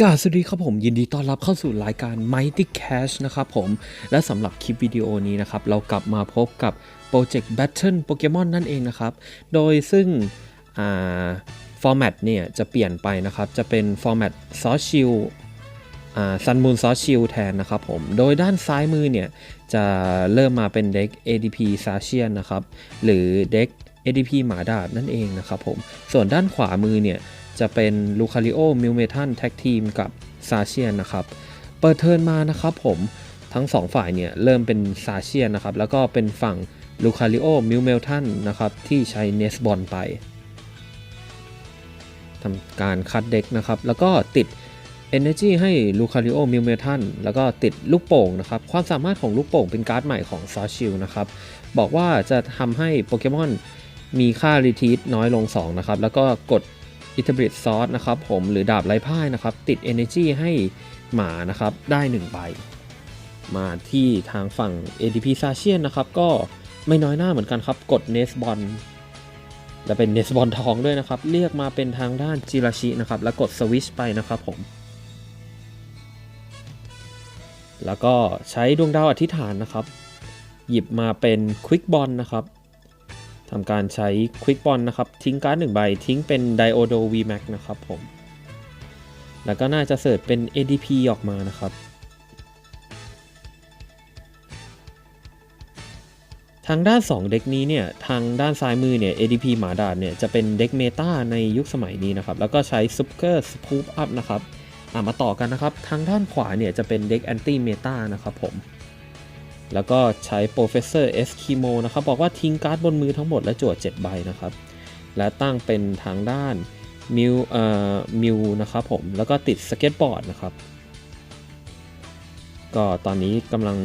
กาสวัสดีครับผมยินดีต้อนรับเข้าสู่รายการ Mighty Cash นะครับผม และสำหรับคลิปวิดีโอนี้นะครับ เรากลับมาพบกับโปรเจกต์ Battle Pokemon นั่นเองนะครับ โดยซึ่งฟอร์แมตเนี่ยจะเปลี่ยนไปนะครับ จะเป็นฟอร์แมตซอสชิลซันมูนซอสชิลแทนนะครับผม โดยด้านซ้ายมือเนี่ย จะเริ่มมาเป็นเด็ก ADP s a เ i a n นะครับ หรือเด็ก ADP หมาดาบนั่นเองนะครับผม ส่วนด้านขวามือเนี่ย จะเป็นลูคาริโอมิลเมทันแท็กทีมกับซาเชียนนะครับ เปิดเทิร์นมานะครับผมทั้งสองฝ่ายเนี่ยเริ่มเป็นซาเชียนนะครับ แล้วก็เป็นฝั่งลูคาริโอมิลเมทันนะครับ ที่ใช้เนสบอลไปทำการคัดเด็กนะครับ แล้วก็ติด Energy ให้ลูคาริโอมิลเมทันแล้วก็ติดลูกโป่งนะครับ ความสามารถของลูกโป่งเป็นการ์ดใหม่ของซอชิลนะครับ บอกว่าจะทำให้โปเกมอนมีค่ารีทีสน้อยลง 2 นะครับ แล้วก็กด อิตาบริดซอสนะครับผมหรือดาบไร้พ่ายนะครับติด Energy ให้หมานะครับได้1ใบมาที่ทางฝั่ง ADP s a c h i a n นะครับก็ไม่น้อยหน้าเหมือนกันครับ กด n e s b o n จะเป็น n e s b o n ทองด้วยนะครับ เรียกมาเป็นทางด้านจิราชินะครับ แล้วกดสวิชไปนะครับผม แล้วก็ใช้ดวงดาวอธิษฐานนะครับ หยิบมาเป็น Quick b o n นะครับ ทำการใช้ Quick b o n นะครับ ทิ้งการ์ดหนึ่งใบ ทิ้งเป็น Diodo VMAX นะครับผม แล้วก็น่าจะเสิร์ชเป็น ADP ออกมานะครับ ทางด้าน 2 เด็กนี้เนี่ย ทางด้านซ้ายมือเนี่ย ADP หมาดาดเนี่ยจะเป็นเด็กเมตาในยุคสมัยนี้นะครับ แล้วก็ใช้ Super Scoop Up นะครับมาต่อกันนะครับ ทางด้านขวาเนี่ยจะเป็นเด็ก Anti Meta นะครับผม แล้วก็ใช้ Professor Eskimo นะครับบอกว่าทิ้งการ์ดบนมือทั้งหมดและจวด7ใบนะครับ และตั้งเป็นทางด้านมิวเอ่อมิวนะครับผม แล้วก็ติดสเก็ตบอร์ดนะครับ ก็ตอนนี้กำลัง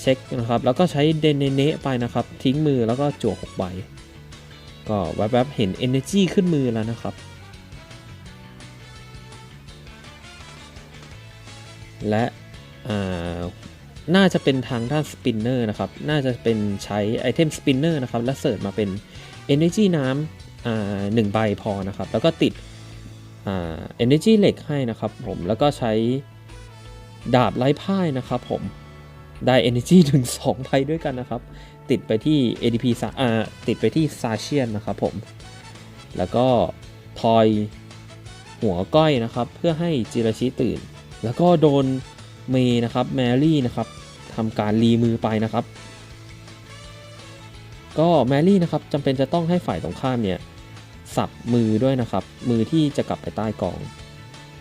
เช็คนะครับ แล้วก็ใช้เดนเนไปนะครับ ทิ้งมือแล้วก็จวก6ใบ ก็แวบๆเห็น Energy ขึ้นมือแล้วนะครับ และ น่าจะเป็นทางด้านสปินเนอร์นะครับ น่าจะเป็นใช้ไอเทมสปินเนอร์นะครับ และเสิร์ชมาเป็น Energy น้ำหนึ่งใบพอนะครับ แล้วก็ติดอ่า Energy เหล็กให้นะครับผม แล้วก็ใช้ดาบไร้พ่ายนะครับผม ได้ Energy ถึง2ใบด้วยกันนะครับ ติดไปที่ ADP อ่าติดไปที่ซาเชียนนะครับผม แล้วก็ทอยหัวก้อยนะครับ เพื่อให้จิรชิตื่น แล้วก็โดน เมย์นะครับแมรี่นะครับทำการรีมือไปนะครับ ก็แมรี่นะครับจำเป็นจะต้องให้ฝ่ายตรงข้ามเนี่ยสับมือด้วยนะครับ มือที่จะกลับไปใต้กอง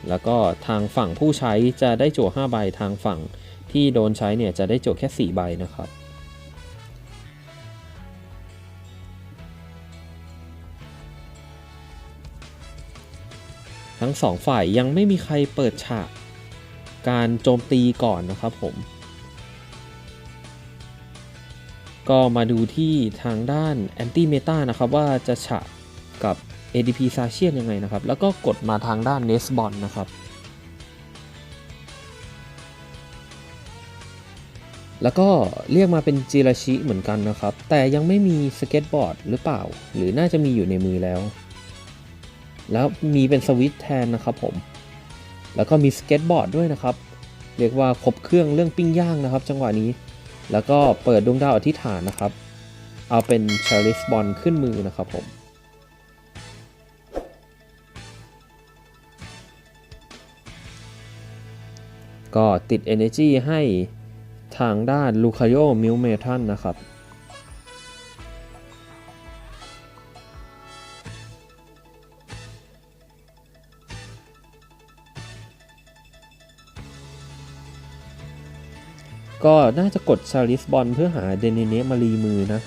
แล้วก็ทางฝั่งผู้ใช้จะได้โจ5ใบทางฝั่งที่โดนใช้เนี่ยจะได้โจแค่ 4 ใบนะครับทั้งสองฝ่ายยังไม่มีใครเปิดฉาก การโจมตีก่อนนะครับผม ก็มาดูที่ทางด้านแอนตี้เมตานะครับว่าจะฉะกับ ADP ซาเชียนยังไงนะครับ แล้วก็กดมาทางด้านเนสบอลนะครับ แล้วก็เรียกมาเป็นจิราชิเหมือนกันนะครับ แต่ยังไม่มีสเก็ตบอร์ดหรือเปล่า หรือน่าจะมีอยู่ในมือแล้ว แล้วมีเป็นสวิตแทนนะครับผม แล้วก็มีสเก็ตบอร์ดด้วยนะครับ เรียกว่าครบเครื่องเรื่องปิ้งย่างนะครับ จังหวะนี้ แล้วก็เปิดดวงดาวอธิษฐานนะครับ เอาเป็นชาริสบอลขึ้นมือนะครับผมก็ติด Energy ให้ทางด้านลูคาโยมิลเมทันนะครับ ก็น่าจะกดชาริสบอลเพื่อหาเดนเนมารีมือนะ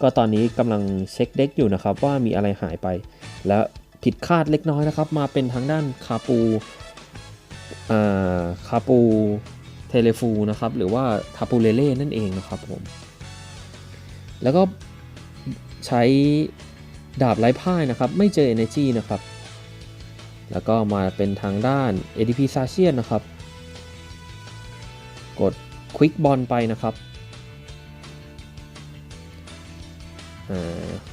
ก็ตอนนี้กำลังเช็คเด็กอยู่นะครับ ว่ามีอะไรหายไป แล้วผิดคาดเล็กน้อยนะครับ มาเป็นทางด้านคาปูคาปูเทเลฟูนะครับ หรือว่าคาปูเลเล่นั่นเองนะครับผม แล้วก็ใช้ดาบไร้พ่ายนะครับ ไม่เจอ Energy นะครับ แล้วก็มาเป็นทางด้าน ADP ซาเชียนนะครับ กด ควิกบอลไปนะครับอ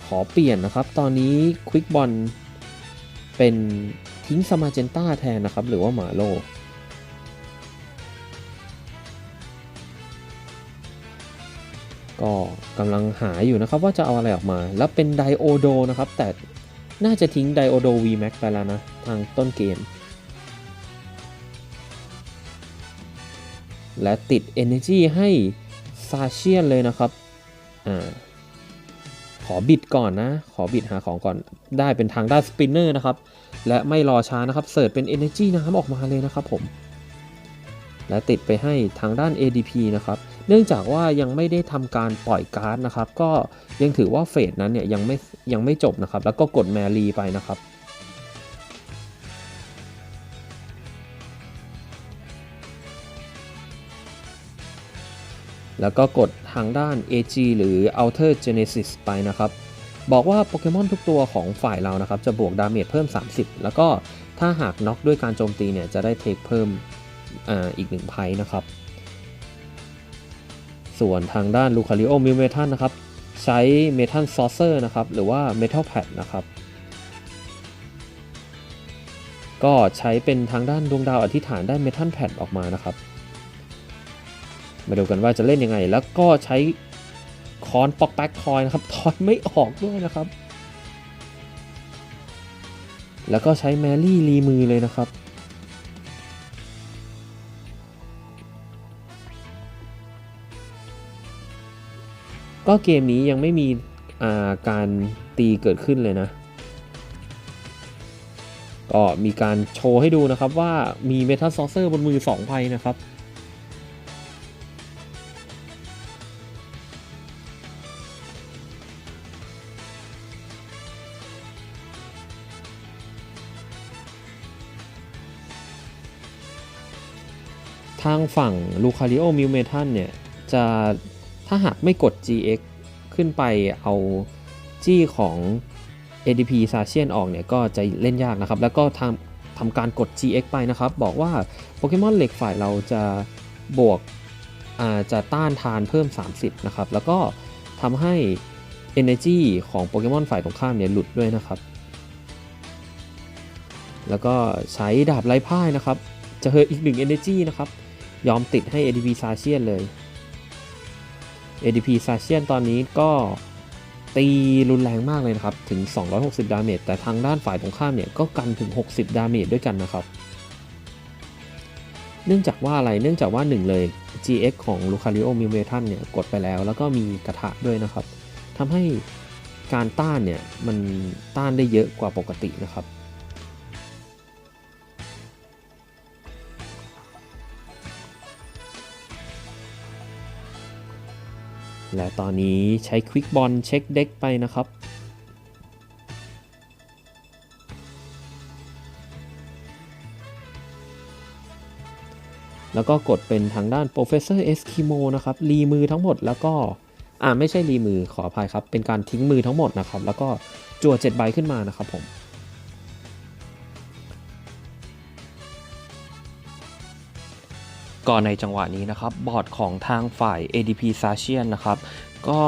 ขอเปลี่ยนนะครับ ตอนนี้ควิกบอลเป็นทิ้งสมาเจนต้าแทนนะครับ หรือว่าหมาโลก็กำลังหาอยู่นะครับว่าจะเอาอะไรออกมา แล้วเป็นไดโอโดนะครับ แต่น่าจะทิ้งไดโอโด VMAX ไปแล้วนะ ทางต้นเกม และติด Energy ให้ซาเชียนเลยนะครับ อ่า ขอบิดก่อนนะ ขอบิดหาของก่อน ได้เป็นทางด้านสปินเนอร์นะครับ และไม่รอช้านะครับ เสิร์ชเป็น Energy น้ำออกมาเลยนะครับผม และติดไปให้ทางด้าน ADP นะครับ เนื่องจากว่ายังไม่ได้ทำการปล่อยการ์ดนะครับ ก็ยังถือว่าเฟสนั้นเนี่ยยังไม่ยังไม่จบนะครับ แล้วก็กดแมรี่ไปนะครับ แล้วก็กดทางด้าน AG หรือ Outer Genesis ไปนะครับ บอกว่าโปเกมอนทุกตัวของฝ่ายเรานะครับ จะบวกดาเมจเพิ่ม 30 แล้วก็ถ้าหากน็อกด้วยการโจมตีเนี่ย จะได้เทคเพิ่มออีกหนึ่งไพ่นะครับ ส่วนทางด้านลูคาริโอมิเมทันนะครับ ใช้เมทัลซอเซอร์นะครับ หรือว่าเมทัลแพดนะครับ ก็ใช้เป็นทางด้านดวงดาวอธิษฐานได้เมทัลแพดออกมานะครับ มาดูกันว่าจะเล่นยังไง แล้วก็ใช้คอนปอกแป๊กทอยนะครับ ทอยไม่ออกด้วยนะครับ แล้วก็ใช้แมรี่รีมือเลยนะครับ ก็เกมนี้ยังไม่มีาการตีเกิดขึ้นเลยนะ ก็มีการโชว์ให้ดูนะครับว่ามีเมทัลซอเซอร์บนมือ2ใบนะครับ ฝั่งลูคาริโอมิวเมทันเนี่ย จะถ้าหากไม่กด GX ขึ้นไปเอาจี้ของ ADP ซาเชียนออกเนี่ย ก็จะเล่นยากนะครับ แล้วก็ทำทำการกด GX ไปนะครับ บอกว่าโปเกมอนเหล็กฝ่ายเราจะบวกจะต้านทานเพิ่ม 30 นะครับ แล้วก็ทำให้ Energy ของโปเกมอนฝ่ายตรงข้ามเนี่ยหลุดด้วยนะครับ แล้วก็ใช้ดาบไร้พ่ายนะครับ จะเฮออีกหนึ่ง Energy นะครับ ยอมติดให้ ADP ซาเชียนเลย ADP ซาเชียนตอนนี้ก็ตีรุนแรงมากเลยนะครับ ถึง 260 ดาเมจแต่ทางด้านฝ่ายตรงข้ามเนี่ย ก็กันถึง 60 ดาเมจด้วยกันนะครับ เนื่องจากว่าอะไรเนื่องจากว่า 1 เลย GX ของ Lucario m i l m e t a n เนี่ย กดไปแล้ว แล้วก็มีกระทะด้วยนะครับทำให้การต้านเนี่ย มันต้านได้เยอะกว่าปกตินะครับ และตอนนี้ใช้ควิกบอลเช็คเด็กไปนะครับ แล้วก็กดเป็นทางด้าน Professor Eskimo นะครับ รีมือทั้งหมดแล้วก็ อ่าไม่ใช่รีมือขออภัยครับ เป็นการทิ้งมือทั้งหมดนะครับ แล้วก็จั่ว7ใบขึ้นมานะครับผม ก็ในจังหวะนี้นะครับ บอร์ดของทางฝ่าย ADP s a c i a n นะครับ ก็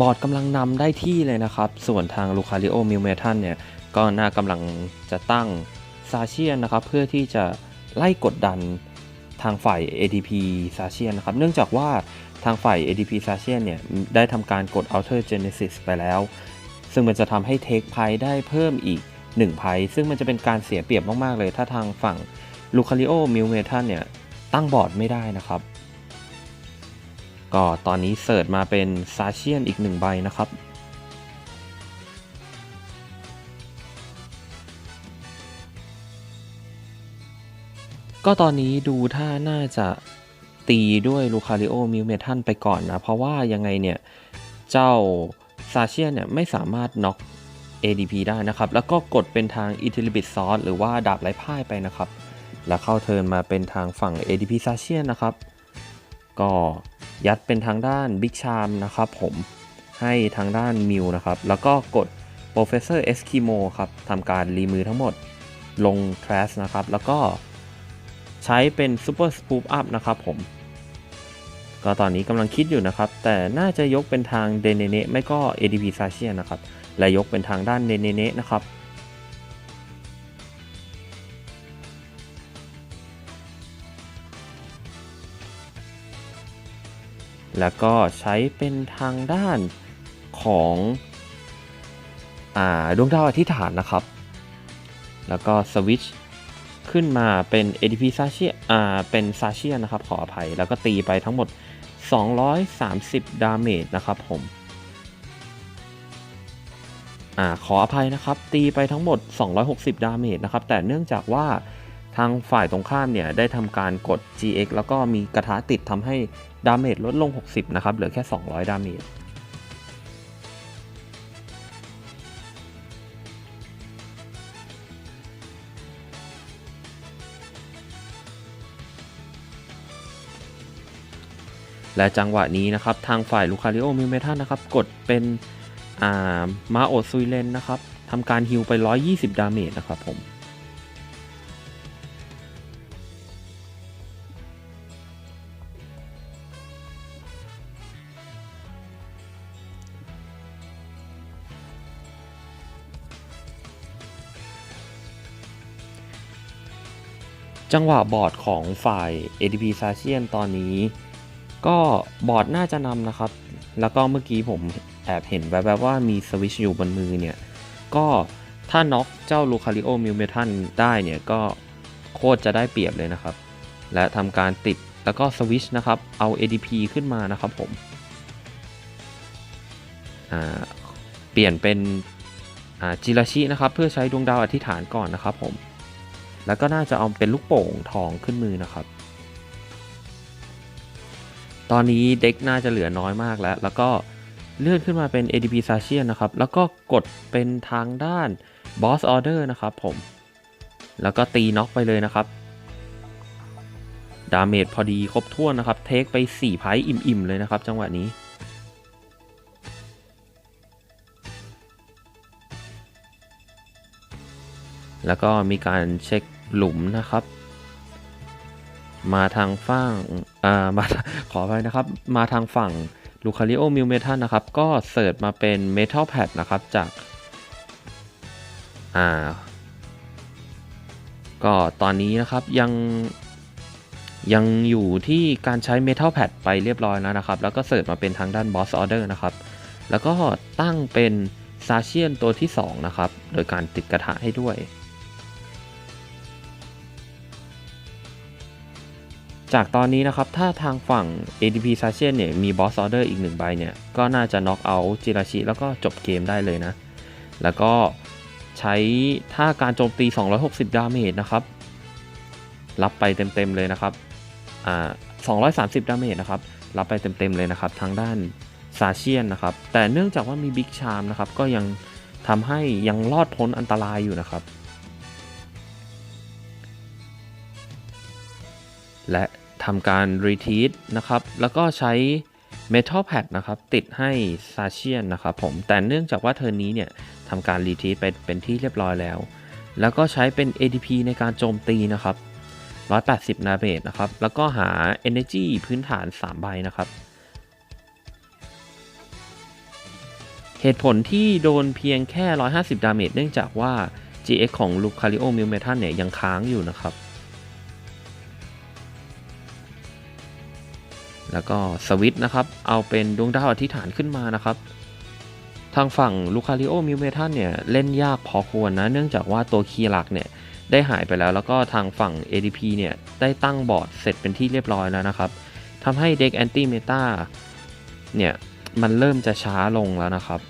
บอร์ดกำลังนำได้ที่เลยนะครับ ส่วนทาง Lucario m i l m e t a n เนี่ย ก็น่ากำลังจะตั้ง s a c i a n นะครับ เพื่อที่จะไล่กดดันทางฝ่าย ADP s a c i a n นะครับ เนื่องจากว่าทางฝ่าย ADP s a c i a n เนี่ย ได้ทำการกด Outer Genesis ไปแล้ว ซึ่งมันจะทำให้เทคไพได้เพิ่มอีก1ไพซึ่งมันจะเป็นการเสียเปรียบมาก ๆ เลย ถ้าทางฝั่ง Lucario m i l m e t a n เนี่ย ตั้งบอร์ดไม่ได้นะครับ ก็ตอนนี้เสิร์ชมาเป็นซาเชียนอีกหนึ่งใบนะครับ ก็ตอนนี้ดูถ้าน่าจะตีด้วยลูคาริโอมิวเมทันไปก่อนนะ เพราะว่ายังไงเนี่ย เจ้าซาเชียนเนี่ยไม่สามารถน็อก ADP ได้นะครับ แล้วก็กดเป็นทางอิท i ลิบิ s ซอสหรือว่าดาบไร้พ่ายไปนะครับ แล้วเข้าเทินมาเป็นทางฝั่ง ADP s a c i a n นะครับ ก็ยัดเป็นทางด้าน Big Charm นะครับผมให้ทางด้านมิวนะครับ แล้วก็กด Professor Eskimo ครับทำการรีมือทั้งหมดลง Trash นะครับ แล้วก็ใช้เป็น Super Spoop Up นะครับผม ก็ตอนนี้กำลังคิดอยู่นะครับ แต่น่าจะยกเป็นทางเดเนเนไม่ก็ ADP s a c i a n นะครับ และยกเป็นทางด้านเดเนเนนะครับ แล้วก็ใช้เป็นทางด้านของอดวงดาวอธิษฐานนะครับ แล้วก็สวิตช์ขึ้นมาเป็น ADP ซาเชียอ่าเป็นซาเชียนะครับขออภัย แล้วก็ตีไปทั้งหมด 230 ดาเมจนะครับผมอ่าขออภัยนะครับ ตีไปทั้งหมด 260 ดาเมจนะครับ แต่เนื่องจากว่าทางฝ่ายตรงข้ามเนี่ยได้ทำการกด GX แล้วก็มีกระทะติดทำให้ ดาเมจลดลง 60 นะครับ เหลือแค่ 200 ดาเมจและจังหวะนี้นะครับ ทางฝ่ายลูคาริโอมิเมทันนะครับ กดเป็นามาโอซุยเลนนะครับทำการฮิลไป 120 ดาเมจนะครับผม จังหวะบอร์ดของฝ่าย ADP s a s i a n ตอนนี้ ก็บอร์ดน่าจะนำนะครับ แล้วก็เมื่อกี้ผมแอบเห็นแวบๆว่ามีสวิชอยู่บนมือเนี่ย ก็ถ้าน็อกเจ้าลูคาริโอมิวเมทันได้เนี่ย ก็โคตรจะได้เปรียบเลยนะครับ และทำการติดแล้วก็สวิชนะครับ เอา ADP ขึ้นมานะครับผม เปลี่ยนเป็นจิราชินะครับ เพื่อใช้ดวงดาวอธิษฐานก่อนนะครับผม แล้วก็น่าจะเอาเป็นลูกโป่งทองขึ้นมือนะครับ ตอนนี้เด็กน่าจะเหลือน้อยมากแล้ว แล้วก็เลื่อนขึ้นมาเป็น ADP s a s h i a n นะครับ แล้วก็กดเป็นทางด้าน Boss Order นะครับผม แล้วก็ตีน็อกไปเลยนะครับ ดาเมจพอดีครบถ้วนนะครับ เทคไป 4 ไพ่อิ่ม ๆ เลยนะครับ จังหวะนี้แล้วก็มีการเช็ค หลุมนะครับ มาทางฝั่งอ่ามาขอไปนะครับ มาทางฝั่งลูคาริโอมิวเมทันนะครับ ก็เสิร์ชมาเป็น Metal Pad นะครับจาก อ่า ก็ตอนนี้นะครับยังยังอยู่ที่การใช้ Metal Pad ไปเรียบร้อยแล้วนะครับ แล้วก็เสิร์ชมาเป็นทางด้าน Boss Order นะครับ แล้วก็ตั้งเป็นซาเชียนตัวที่ 2 นะครับ โดยการติดกระทะให้ด้วย จากตอนนี้นะครับ ถ้าทางฝั่ง ADP s a s h i a n เนี่ยมี Boss Order อีกหนึ่งใบเนี่ย ก็น่าจะน็อกเอาจิราชิ แล้วก็จบเกมได้เลยนะ แล้วก็ใช้ท่าการโจมตี 260 ดาเมจนะครับ รับไปเต็มๆเลยนะครับอ่า230 ดาเมจนะครับ รับไปเต็มๆเลยนะครับทางด้านซาเชียนนะครับ แต่เนื่องจากว่ามีบิ๊กชามนะครับ ก็ยังทำให้ยังรอดพ้นอันตรายอยู่นะครับ และทำการรีที t นะครับ แล้วก็ใช้ Metal Pad นะครับ ติดให้ซาเชียนนะครับผม แต่เนื่องจากว่าเทอร์นี้เนี่ยทำการรีที t ไปเป็นที่เรียบร้อยแล้ว แล้วก็ใช้เป็น ADP ในการโจมตีนะครับ 180 นาเบตนะครับ แล้วก็หา Energy พื้นฐาน 3 ใบนะครับ เหตุผลที่โดนเพียงแค่ 150 ดาเมจเนื่องจากว่า GX ของ Lucario m i l m e t a n เนี่ยยังค้างอยู่นะครับ แล้วก็สวิต์นะครับ เอาเป็นดวงดาวอธิษฐานขึ้นมานะครับ ทางฝั่งลูคาริโอมิวเมทันเนี่ยเล่นยากพอควรนะ เนื่องจากว่าตัวคีย์หลักเนี่ยได้หายไปแล้ว แล้วก็ทางฝั่ง ADP เนี่ยได้ตั้งบอร์ดเสร็จเป็นที่เรียบร้อยแล้วนะครับทำให้เด็กแอนตี้เมตาเนี่ยมันเริ่มจะช้าลงแล้วนะครับ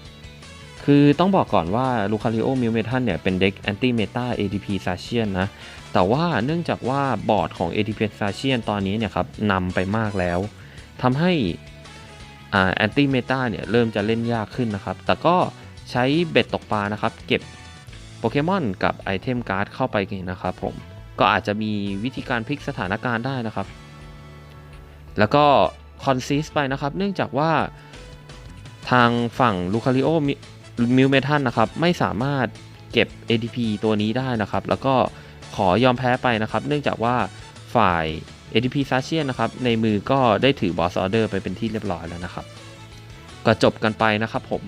คือต้องบอกก่อนว่าลูคาริโอมิวเมทันเนี่ยเป็นเด็กแอนตี้เมตา ADP ซาเชียนนะแต่ว่าเนื่องจากว่าบอร์ดของ ADP ซาเชียนตอนนี้เนี่ยครับนำไปมากแล้ว ทำให้แอนตี้เมตาเนี่ยเริ่มจะเล่นยากขึ้นนะครับ แต่ก็ใช้เบ็ดตกปลานะครับ เก็บโปเกมอนกับไอเทมการ์ดเข้าไปนะครับผม ก็อาจจะมีวิธีการพลิกสถานการณ์ได้นะครับ แล้วก็คอนซิสไปนะครับ เนื่องจากว่าทางฝั่งลูคาริโอมิวเมทันนะครับ ไม่สามารถเก็บ ADP ตัวนี้ได้นะครับ แล้วก็ขอยอมแพ้ไปนะครับ เนื่องจากว่าฝ่าย ADP s a s h i a n นะครับในมือก็ได้ถือบอสออเดอร์ไปเป็นที่เรียบร้อยแล้วนะครับ ก็จบกันไปนะครับผม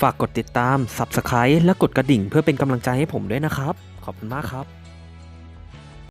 ฝากกดติดตาม Subscribe และกดกระดิ่งเพื่อเป็นกำลังใจให้ผมด้วยนะครับ ขอบคุณมากครับ